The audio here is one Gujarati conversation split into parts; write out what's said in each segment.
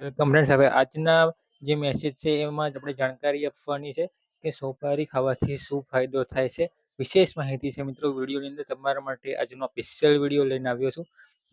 ફ્રેન્ડ્સ હવે આજના જે મેસેજ છે, એમાં જ આપણે જાણકારી આપવાની છે કે સોપારી ખાવાથી શું ફાયદો થાય છે. વિશેષ માહિતી છે મિત્રો વિડીયોની અંદર. તમારા માટે આજનો સ્પેશિયલ વીડિયો લઈને આવ્યો છું.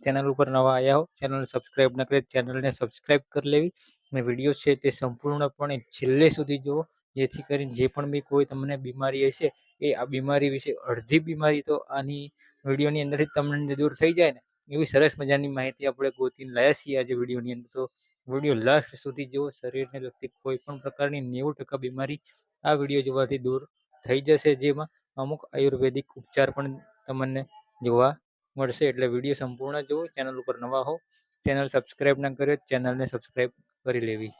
ચેનલ ઉપર નવા આવ્યા હો ચેનલ સબસ્ક્રાઈબ ન કરે ચેનલને સબસ્ક્રાઈબ કરી લેવી. અને વીડિયો છે તે સંપૂર્ણપણે છેલ્લે સુધી જુઓ. જેથી કરીને જે પણ બી કોઈ તમને બીમારી હશે, એ આ બીમારી વિશે અડધી બીમારી તો આની વિડીયોની અંદરથી તમને દૂર થઈ જાય ને. એવી સરસ મજાની માહિતી આપણે ગોતીને લાયા છીએ આજે વિડીયોની અંદર. તો વીડિયો લાસ્ટ સુધી જુઓ, શરીરને લગતી કોઈ પણ પ્રકારની નેવું ટકા બીમારી આ વીડિયો જોવાથી દૂર થઈ જશે, જેમાં અમુક આયુર્વેદિક ઉપચાર પણ તમને જોવા મળશે. એટલે વીડિયો સંપૂર્ણ જુઓ ચેનલ ઉપર નવા હો ચેનલ સબસ્ક્રાઈબ ના કર્યો ચેનલને સબસ્ક્રાઈબ કરી લેવી.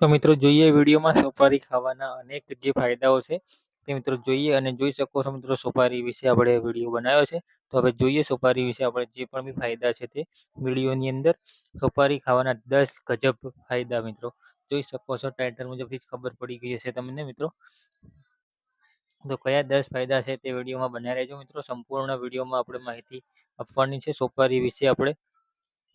તો મિત્રો, જોઈએ વિડીયોમાં સોપારી ખાવાના અનેક જે ફાયદાઓ છે તે મિત્રો જોઈએ અને જોઈ શકો છો મિત્રો સોપારી વિશે આપણે વીડિયો બનાવ્યો છે. તો હવે જોઈએ સોપારી વિશે આપણે જે પણ બી ફાયદા છે તે વિડીયોની અંદર. સોપારી ખાવાના દસ ગજબ ફાયદા મિત્રો. જોઈ શકો છો ટાઇટલ મુજબથી જ ખબર પડી ગઈ હશે તમને મિત્રો. તો કયા દસ ફાયદા છે તે વિડીયોમાં બન્યા રહેજો મિત્રો. સંપૂર્ણ વિડીયોમાં આપણે માહિતી આપવાની છે. સોપારી વિશે આપણે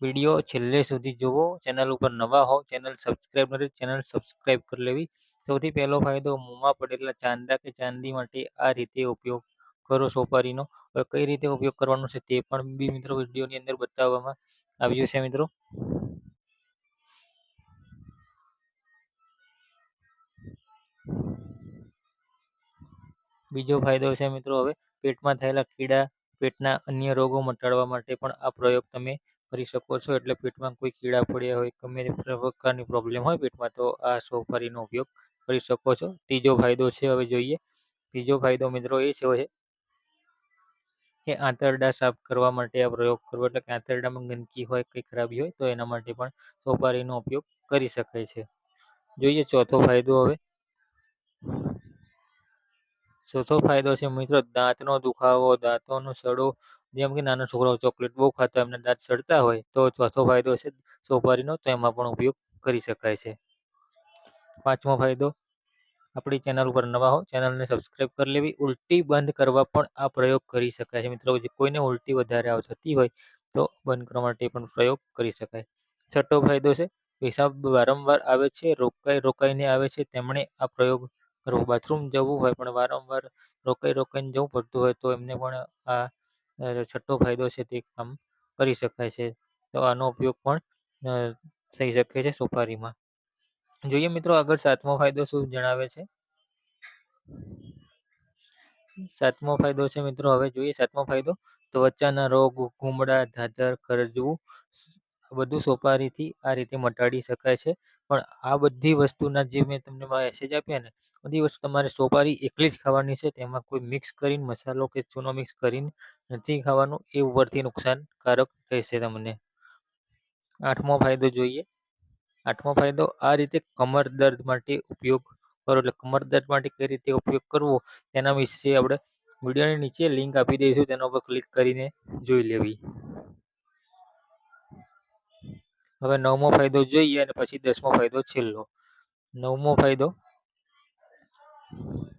વીડિયો છેલ્લે સુધી જુઓ ચેનલ ઉપર નવા હો, ચેનલ સબસ્ક્રાઈબ નથી ચેનલ સબસ્ક્રાઈબ કરી લેવી. સૌથી પહેલો ફાયદો મોંમાં પડેલા ચાંદા કે ચાંદી માટે આ રીતે ઉપયોગ કરો સોપારીનો. હવે કઈ રીતે ઉપયોગ કરવાનો છે તે પણ બી મિત્રો વિડીયોની અંદર બતાવવામાં આવ્યું છે મિત્રો. બીજો ફાયદો છે મિત્રો હવે પેટમાં થયેલા કીડા, પેટના અન્ય રોગો મટાડવા માટે પણ આ પ્રયોગ તમે કરી શકો છો. એટલે પેટમાં કોઈ કીડા પડ્યા હોય, ગમે તે પ્રકારની પ્રોબ્લેમ હોય પેટમાં, તો આ સોફારીનો ઉપયોગ કરી શકો છો. ત્રીજો ફાયદો છે હવે જોઈએ. ત્રીજો ફાયદો મિત્રો એ છે કે આંતરડા સાફ કરવા માટે આ પ્રયોગ કરવો, એટલે કે આંતરડામાં ગંદકી હોય, કંઈ ખરાબી હોય, તો એના માટે પણ સોપારીનો ઉપયોગ કરી શકાય છે. જોઈએ ચોથો ફાયદો હવે. ચોથો ફાયદો છે મિત્રો? દાંતનો દુખાવો, દાંતોનો સડો, જેમ કે નાના છોકરાઓ ચોકલેટ બહુ ખાતા એમને દાંત સડતા હોય, તો ચોથો ફાયદો છે સોપારીનો, તો એમાં પણ ઉપયોગ કરી શકાય છે. પાંચમો ફાયદો, આપણી ચેનલ ઉપર નવા હો, ચેનલને સબસ્ક્રાઈબ કરી લેવી. ઉલટી બંધ કરવા પણ આ પ્રયોગ કરી શકાય છે. મિત્રો કોઈને ઉલટી વધારે આવ થતી હોય, તો બંધ કરવા માટે પણ પ્રયોગ કરી શકાય. છઠ્ઠો ફાયદો છે, પેશાબ વારંવાર આવે છે, રોકાઈ રોકાઈને આવે છે, તેમણે આ પ્રયોગ બાથરૂમ જવું હોય પણ વારંવાર રોકાઈ રોકાઈને જવું પડતું હોય તો એમને પણ આ છઠ્ઠો ફાયદો છે તે કામ કરી શકાય છે. તો આનો ઉપયોગ પણ થઈ શકે છે સોપારીમાં. જોઈએ મિત્રો આગળ સાતમો ફાયદો શું જણાવે છે? સાતમો ફાયદો છે મિત્રો. હવે જોઈએ સાતમો ફાયદો. ત્વચાના રોગ કુમળા ધાધર કરજવું બધું સોપારીથી આ રીતે મટાડી શકાય છે. પણ આ બધી વસ્તુના જે મેં તમને મેસેજ આપ્યા ને, બધી વસ્તુ તમારે સોપારી એકલી જ ખાવાની છે. તેમાં કોઈ મિક્સ કરીને, મસાલો કે ચૂનો મિક્સ કરીને નથી ખાવાનું. એ ઉપરથી નુકસાનકારક રહેશે તમને. આઠમો ફાયદો જોઈએ. આઠમો ફાયદો, આ રીતે કમર દર્દ માટે ઉપયોગ કરો. એટલે કમર દર્દ માટે કઈ રીતે ઉપયોગ કરવો, તેના વિશે આપણે વિડીયોની નીચે લિંક આપી દઈશું. તેના ઉપર ક્લિક કરીને જોઈ લેવી. હવે નવમો ફાયદો જોઈએ અને પછી દસમો ફાયદો છેલ્લો. નવમો ફાયદો?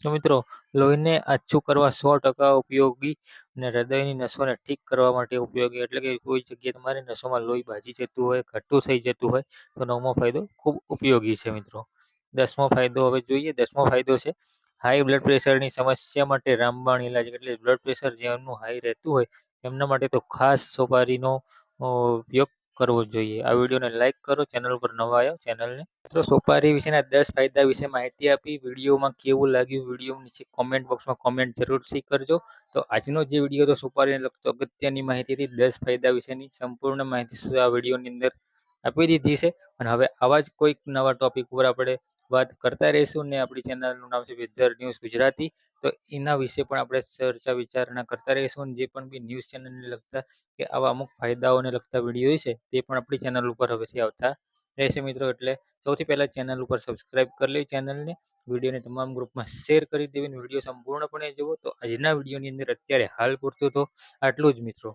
તો મિત્રો, લોહીને આછું કરવા સો ટકા ઉપયોગી અને હૃદયની નસોને ઠીક કરવા માટે ઉપયોગી. એટલે કે કોઈ જગ્યાએ તમારી નસોમાં લોહી ભાજી જતું હોય ઘટ્ટું થઈ જતું હોય, તો નવમો ફાયદો ખૂબ ઉપયોગી છે મિત્રો. દસમો ફાયદો હવે જોઈએ. દસમો ફાયદો છે, હાઈ બ્લડ પ્રેશરની સમસ્યા માટે રામબાણ ઇલાજ એટલે બ્લડ પ્રેશર જેમનું હાઈ રહેતું હોય, એમના માટે તો ખાસ સોપારીનો ઉપયોગ કરવો જોઈએ. આ વિડીયોને લાઇક કરો ચેનલ ઉપર નવા આવ્યો ચેનલને. તો સોપારી વિશેના દસ ફાયદા વિશે માહિતી આપી. વિડીયોમાં કેવું લાગ્યું વીડિયો નીચે કોમેન્ટ બોક્સમાં કોમેન્ટ જરૂરથી કરજો. તો આજનો જે વીડિયો તો સોપારીને લગતો અગત્યની માહિતી હતી દસ ફાયદા વિશેની સંપૂર્ણ માહિતી આ વિડીયોની અંદર આપી દીધી છે. અને હવે આવા જ કોઈક નવા ટોપિક ઉપર આપણે વાત કરતા રહીશું ને આપણી ચેનલનું નામ છે વેધર ન્યૂઝ ગુજરાતી. તો એના વિશે પણ આપણે ચર્ચા વિચારણા કરતા રહીશું જે પણ બી ન્યૂઝ ચેનલને લગતા કે આવા અમુક ફાયદાઓને લગતા વીડિયો છે તે પણ આપણી ચેનલ ઉપર હવેથી આવતા રહેશે મિત્રો. એટલે સૌથી પહેલાં ચેનલ ઉપર સબસ્ક્રાઇબ કરી લેવી ચેનલને. વિડીયોને તમામ ગ્રુપમાં શેર કરી દેવી વીડિયો સંપૂર્ણપણે જુઓ. તો આજના વિડીયોની અંદર અત્યારે હાલ પૂરતું તો આટલું જ મિત્રો.